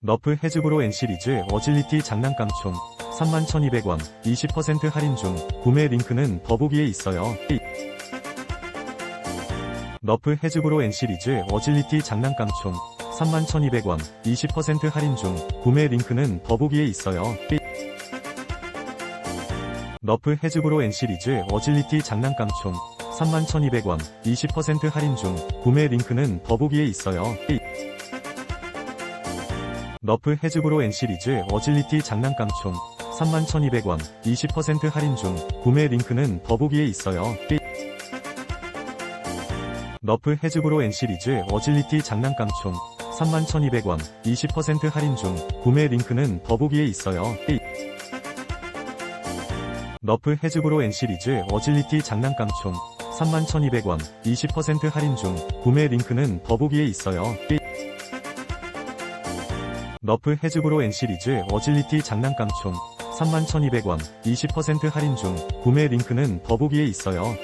너프 해즈브로 N시리즈 어질리티 장난감 총 31,200원 20% 할인 중 구매 링크는 더보기에 있어요. 너프 해즈브로 N시리즈 어질리티 장난감 총 31,200원 20% 할인 중 구매 링크는 더보기에 있어요. 너프 해즈브로 N시리즈 어질리티 장난감 총 31,200원 20% 할인 중 구매 링크는 더보기에 있어요. 너프 해즈브로 N시리즈 어질리티 장난감총 31,200원 20% 할인 중 구매 링크는 더보기에 있어요. 너프 해즈브로 N시리즈 어질리티 장난감총 31,200원 20% 할인 중 구매 링크는 더보기에 있어요. 너프 해즈브로 N시리즈 어질리티 장난감총 31,200원 20% 할인 중 구매 링크는 더보기에 있어요. 너프 해즈브로 N시리즈 어질리티 장난감총 31,200원 20% 할인 중 구매 링크는 더보기에 있어요.